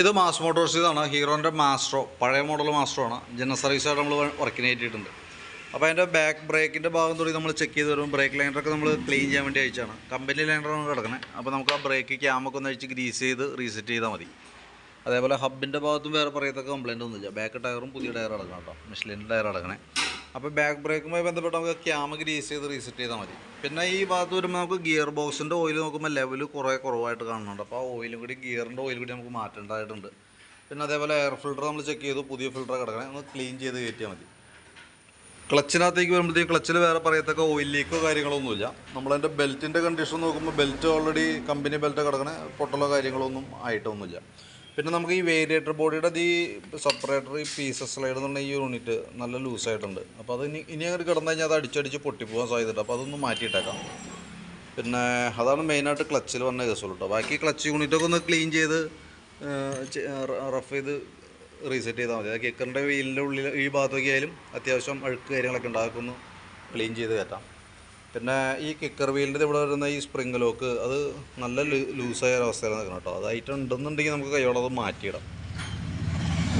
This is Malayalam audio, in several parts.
ഇത് മാസ് മോട്ടോഴ്സ് ഇതാണ്. ഹീറോന്റെ മാസ്ട്രോ പഴയ മോഡൽ മാസ്ട്രോ ആണ്. ജനറൽ സർവീസായിട്ട് നമ്മൾ വർക്കിന് കയറ്റിയിട്ടുണ്ട് അപ്പോൾ അതിന്റെ ബാക്ക് ബ്രേക്കിന്റെ ഭാഗം തൊടി നമ്മൾ ചെക്ക് ചെയ്ത് വരുമ്പോൾ ബ്രേക്ക് ലൈനറൊക്കെ നമ്മൾ ക്ലീൻ ചെയ്യാൻ വേണ്ടി അയച്ചാണ് കമ്പനി ലൈനറാണ് കിടക്കുന്നത് അപ്പോൾ നമുക്ക് ആ ബ്രേക്ക് ക്യാമൊക്കെ ഒന്ന് അഴിച്ച് ഗ്രീസ് ചെയ്ത് റീസെറ്റ് ചെയ്താൽ മതി. അതേപോലെ ഹബിന്റെ ഭാഗത്തും വേറെ പറയത്തക്ക കംപ്ലയിന്റ് ഒന്നുമില്ല. ബാക്ക് ടയറും പുതിയ ടയർ അടക്കണം കേട്ടോ. മിഷ്ലിന്റെ ടയർ അടക്കണേ. അപ്പോൾ ബാക്ക് ബ്രേക്കുമായി ബന്ധപ്പെട്ട് നമുക്ക് ക്യാമ ഗ്രീസ് ചെയ്ത് റീസെറ്റ് ചെയ്താൽ മതി. പിന്നെ ഈ ഭാഗത്ത് വരുമ്പോൾ നമുക്ക് ഗിയർ ബോക്സിന്റെ ഓയിൽ നോക്കുമ്പോൾ ലെവൽ കുറേ കുറവായിട്ട് കാണുന്നുണ്ട്. അപ്പോൾ ആ ഓയിലും കൂടി ഗിയറിന്റെ ഓയിൽ കൂടി നമുക്ക് മാറ്റേണ്ടതായിട്ടുണ്ട് പിന്നെ അതേപോലെ എയർ ഫിൽട്ടർ നമ്മൾ ചെക്ക് ചെയ്തു പുതിയ ഫിൽട്ടർ കിടക്കണേ. ഒന്ന് ക്ലീൻ ചെയ്ത് കയറ്റിയാൽ മതി. ക്ലച്ചിനകത്തേക്ക് വരുമ്പോഴത്തേക്ക് ക്ലച്ചിൽ വേറെ പറയത്തക്ക ഓയിൽ ലീക്കോ കാര്യങ്ങളൊന്നുമില്ല നമ്മളതിന്റെ ബെൽറ്റിന്റെ കണ്ടീഷൻ നോക്കുമ്പോൾ ബെൽറ്റ് ഓൾറെഡി കമ്പനി ബെൽറ്റ് കിടക്കണേ. പൊട്ടലോ കാര്യങ്ങളൊന്നും ആയിട്ടൊന്നുമില്ല. പിന്നെ നമുക്ക് ഈ വേരിയേറ്റർ ബോഡിയുടെ ഈ സെപ്പറേറ്ററി പീസസ് സ്ലൈഡ് എന്ന് പറഞ്ഞ ഈ യൂണിറ്റ് നല്ല ലൂസായിട്ടുണ്ട് അപ്പോൾ അത് ഇനി ഇനി അങ്ങോട്ട് കിടന്നു കഴിഞ്ഞാൽ അത് അടിച്ചടിച്ച് പൊട്ടിപ്പോകാൻ സാധ്യതയുണ്ട്. അപ്പോൾ അതൊന്ന് മാറ്റിയിട്ടേക്കാം. പിന്നെ അതാണ് മെയിനായിട്ട് ക്ലച്ചിൽ വന്ന കേസുള്ളൂ കേട്ടോ ബാക്കി ക്ലച്ച് യൂണിറ്റൊക്കെ ഒന്ന് ക്ലീൻ ചെയ്ത് റഫ് ചെയ്ത് റീസെറ്റ് ചെയ്താൽ മതി. അത് കിക്കറിന്റെ വീലിന്റെ ഉള്ളിൽ ഈ ഭാഗത്തൊക്കെ ആയാലും അത്യാവശ്യം അഴുക്ക് കാര്യങ്ങളൊക്കെ ഉണ്ടാക്കുന്നു. ക്ലീൻ ചെയ്ത് കയറ്റാം. പിന്നെ ഈ കിക്കർ വീലിന്റെ ഇവിടെ വരുന്ന ഈ സ്പ്രിങ് ലോക്ക് അത് നല്ല ലൂസായ ഒരവസ്ഥയിൽ നിൽക്കണം കേട്ടോ. അതായിട്ട് ഉണ്ടെന്നുണ്ടെങ്കിൽ നമുക്ക് കൈയോടെ അത് മാറ്റിയിടാം.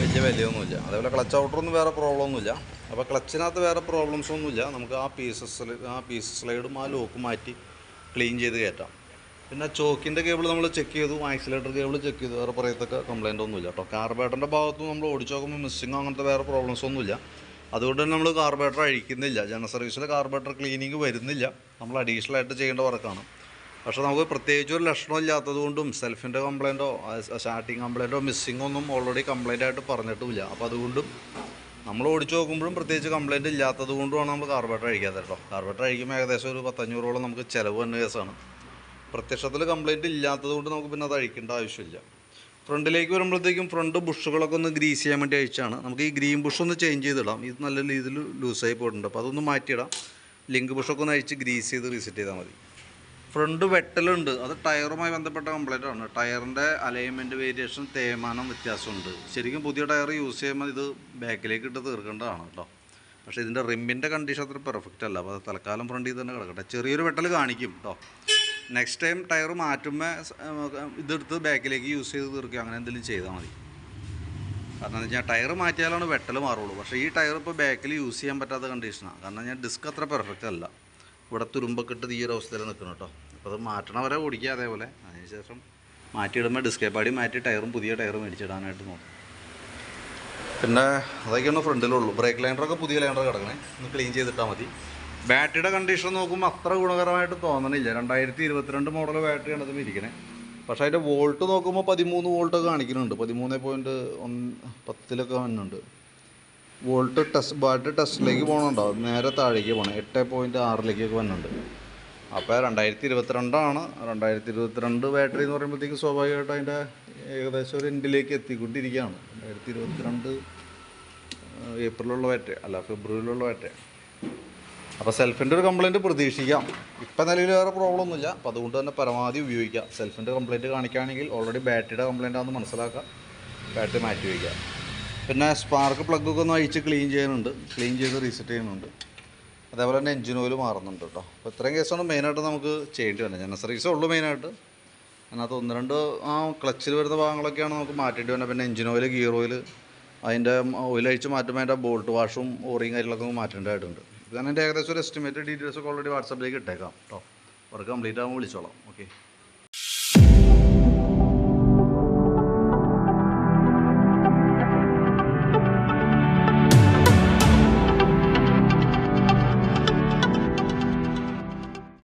വലിയ വിലയൊന്നുമില്ല. അതേപോലെ ക്ലച്ച് ഔട്ടറൊന്നും വേറെ പ്രോബ്ലം ഒന്നുമില്ല. അപ്പോൾ ക്ലച്ചിനകത്ത് വേറെ പ്രോബ്ലംസ് ഒന്നുമില്ല. നമുക്ക് ആ പീസസ് ആ പീസ് സ്ലൈഡും ആ ലോക്ക് മാറ്റി ക്ലീൻ ചെയ്ത് കയറ്റാം. പിന്നെ ചോക്കിന്റെ കേബിൾ നമ്മൾ ചെക്ക് ചെയ്തു. ആക്സിലേറ്റർ കേബിൾ ചെക്ക് ചെയ്തു. വേറെ പറയത്തൊക്കെ കംപ്ലൈന്റ് ഒന്നുമില്ല കേട്ടോ. കാർബേറ്ററിന്റെ ഭാഗത്തും നമ്മൾ ഓടിച്ചു നോക്കുമ്പോൾ മിസ്സിങ്ങോ അങ്ങനത്തെ വേറെ പ്രോബ്ലംസ് ഒന്നുമില്ല. അതുകൊണ്ട് തന്നെ നമ്മൾ കാർബറേറ്റർ അഴിക്കുന്നില്ല. ജനറൽ സർവീസിൽ കാർബറേറ്റർ ക്ലീനിങ് വരുന്നില്ല. നമ്മൾ അഡീഷണൽ ആയിട്ട് ചെയ്യേണ്ട വർക്കാണ് പക്ഷേ നമുക്ക് പ്രത്യേകിച്ച് ഒരു ലക്ഷണം ഇല്ലാത്തത് കൊണ്ടും സെൽഫിന്റെ കംപ്ലയിന്റോ സ്റ്റാർട്ടിങ് കംപ്ലയിന്റോ മിസ്സിംഗ് ഒന്നും ഓൾറെഡി കംപ്ലയിന്റ് ആയിട്ട് പറഞ്ഞിട്ടുമില്ല. അപ്പോൾ അതുകൊണ്ടും നമ്മൾ ഓടിച്ചു നോക്കുമ്പോഴും പ്രത്യേകിച്ച് കംപ്ലയിന്റ് ഇല്ലാത്തത് കൊണ്ടുമാണ് നമ്മൾ കാർബറേറ്റർ അഴിക്കാത്തത് കേട്ടോ. കാർബറേറ്റർ അഴിക്കുമ്പോൾ ഏകദേശം ഒരു പത്തഞ്ഞൂറോളം നമുക്ക് ചിലവ് തന്നെ കേസാണ്. പ്രത്യക്ഷത്തിൽ കംപ്ലയിന്റ് ഇല്ലാത്തത് കൊണ്ട് നമുക്ക് പിന്നെ അത് അഴിക്കേണ്ട ആവശ്യമില്ല. ഫ്രണ്ടിലേക്ക് വരുമ്പോഴത്തേക്കും ഫ്രണ്ട് ബുഷുകളൊക്കെ ഒന്ന് ഗ്രീസ് ചെയ്യാൻ വേണ്ടി അയച്ചാണ് നമുക്ക് ഈ ഗ്രീൻ ബുഷ് ഒന്ന് ചേഞ്ച് ചെയ്തിടാം. ഇത് നല്ല രീതിയിൽ ലൂസായി പോയിട്ടുണ്ട്. അപ്പോൾ അതൊന്ന് മാറ്റിയിടാം. ലിങ്ക് ബുഷൊക്കെ ഒന്ന് അഴിച്ച് ഗ്രീസ് ചെയ്ത് റീസെറ്റ് ചെയ്താൽ മതി. ഫ്രണ്ട് വെട്ടലുണ്ട്. അത് ടയറുമായി ബന്ധപ്പെട്ട കംപ്ലൈന്റ് ആണ്. ടയറിന്റെ അലൈൻമെന്റ് വേരിയേഷൻ തേയ്മാനം വ്യത്യാസമുണ്ട്. ശരിക്കും പുതിയ ടയർ യൂസ് ചെയ്യുമ്പോൾ ഇത് ബാക്കിലേക്ക് ഇട്ട് തീർക്കേണ്ടതാണ് കേട്ടോ. പക്ഷേ ഇതിന്റെ റിമ്മിന്റെ കണ്ടീഷൻ അത്ര പെർഫെക്റ്റ് അല്ല. അപ്പോൾ അത് തൽക്കാലം ഫ്രണ്ടിൽ തന്നെ കിടക്കട്ടെ. ചെറിയൊരു വെട്ടൽ കാണിക്കും കേട്ടോ. നെക്സ്റ്റ് ടൈം ടയർ മാറ്റുമ്പോൾ ഇതെടുത്ത് ബാക്കിലേക്ക് യൂസ് ചെയ്ത് തീർക്കുക അങ്ങനെ എന്തെങ്കിലും ചെയ്താൽ മതി. കാരണം എന്താ വെച്ചാൽ ടയർ മാറ്റിയാലാണ് വെട്ടൽ മാറുള്ളൂ. പക്ഷേ ഈ ടയർ ഇപ്പോൾ ബാക്കിൽ യൂസ് ചെയ്യാൻ പറ്റാത്ത കണ്ടീഷനാണ് കാരണം ഞാൻ ഡിസ്ക് അത്ര പെർഫെക്റ്റ് അല്ല. ഇവിടെ തുരുമ്പൊക്കെ ഇട്ട് ഈ ഒരു അവസ്ഥയിൽ നിൽക്കണം കേട്ടോ അപ്പോൾ അത് മാറ്റണ വരെ ഓടിക്കുക അതേപോലെ. അതിനുശേഷം മാറ്റിയിടുമ്പോൾ ഡിസ്കേ പാടി മാറ്റി ടയറും പുതിയ ടയർ മേടിച്ചിടാനായിട്ട് നോക്കും. പിന്നെ അതൊക്കെയാണ് ഫ്രണ്ടിലുള്ളൂ ബ്രേക്ക് ലൈനറൊക്കെ പുതിയ ലൈനർ കിടക്കണേ. ഒന്ന് ക്ലീൻ ചെയ്തിട്ടാൽ മതി. ബാറ്ററിയുടെ കണ്ടീഷൻ നോക്കുമ്പോൾ അത്ര ഗുണകരമായിട്ട് തോന്നണില്ല. രണ്ടായിരത്തി ഇരുപത്തിരണ്ട് മോഡൽ ബാറ്ററിയാണ് അതും ഇരിക്കണേ. പക്ഷേ അതിന്റെ വോൾട്ട് നോക്കുമ്പോൾ പതിമൂന്ന് വോൾട്ടൊക്കെ കാണിക്കുന്നുണ്ട്. പതിമൂന്ന് പോയിന്റ് ഒന്ന് പത്തിലൊക്കെ വന്നുണ്ട് വോൾട്ട് ടെസ്റ്റ് ബാറ്ററി ടെസ്റ്റിലേക്ക് പോകണുണ്ടോ നേരെ താഴേക്ക് പോകണം എട്ട് പോയിന്റ് ആറിലേക്കൊക്കെ വന്നുണ്ട് അപ്പോൾ രണ്ടായിരത്തി ഇരുപത്തിരണ്ടാണ് രണ്ടായിരത്തി ഇരുപത്തിരണ്ട് ബാറ്ററി എന്ന് പറയുമ്പോഴത്തേക്ക് സ്വാഭാവികമായിട്ട് അതിന്റെ ഏകദേശം ഒരു എൻഡിലേക്ക് എത്തിക്കൊണ്ടിരിക്കുകയാണ്. രണ്ടായിരത്തി ഇരുപത്തിരണ്ട് ഏപ്രിലുള്ള ബാറ്ററി അല്ല ഫെബ്രുവരിയിലുള്ള ബാറ്ററി അപ്പോൾ സെൽഫിന്റെ ഒരു കംപ്ലയിന്റ് പ്രതീക്ഷിക്കാം. ഇപ്പം നിലവിൽ വേറെ പ്രോബ്ലം ഒന്നുമില്ല. അപ്പോൾ അതുകൊണ്ട് തന്നെ പരമാവധി ഉപയോഗിക്കുക സെൽഫിന്റെ കംപ്ലയിന്റ് കാണിക്കുകയാണെങ്കിൽ ഓൾറെഡി ബാറ്ററിയുടെ കംപ്ലയിന്റ് ആണെന്ന് മനസ്സിലാക്കുക ബാറ്ററി മാറ്റി വയ്ക്കുക പിന്നെ സ്പാർക്ക് പ്ലഗൊക്കെ ഒന്ന് അഴിച്ച് ക്ലീൻ ചെയ്യാനുണ്ട് ക്ലീൻ ചെയ്ത് റീസെറ്റ് ചെയ്യുന്നുണ്ട്. അതേപോലെ തന്നെ എഞ്ചിൻ ഓയിൽ മാറുന്നുണ്ട് കേട്ടോ. അപ്പോൾ ഇത്രയും കേസാണ് മെയിനായിട്ട് നമുക്ക് ചെയ്യേണ്ടി വരുന്നത്. ജനറൽ സർവീസേ ഉള്ളൂ മെയിനായിട്ട് അതിനകത്ത് ഒന്ന് രണ്ട് ആ ക്ലച്ചിൽ വരുന്ന ഭാഗങ്ങളൊക്കെയാണ് നമുക്ക് മാറ്റേണ്ടി വരുന്നത്. പിന്നെ എഞ്ചിൻ ഓയിൽ ഗിയർ ഓയിൽ അതിന്റെ ഓയിൽ അഴിച്ച് മാറ്റുമ്പോൾ അതിന്റെ ബോൾട്ട് വാഷും ഓറിയും കാര്യങ്ങളൊക്കെ മാറ്റേണ്ടതായിട്ടുണ്ട്. ഇതാണ് എന്റെ ഏകദേശം ഒരു എസ്റ്റിമേറ്റഡ് ഡീറ്റെയിൽസ് ഒക്കെ ഓൾറെഡി വാട്സാപ്പിലേക്ക് ഇട്ടേക്കാം കേട്ടോ വർക്ക് കംപ്ലീറ്റ് ആകുമ്പോൾ വിളിച്ചോളാം. ഓക്കെ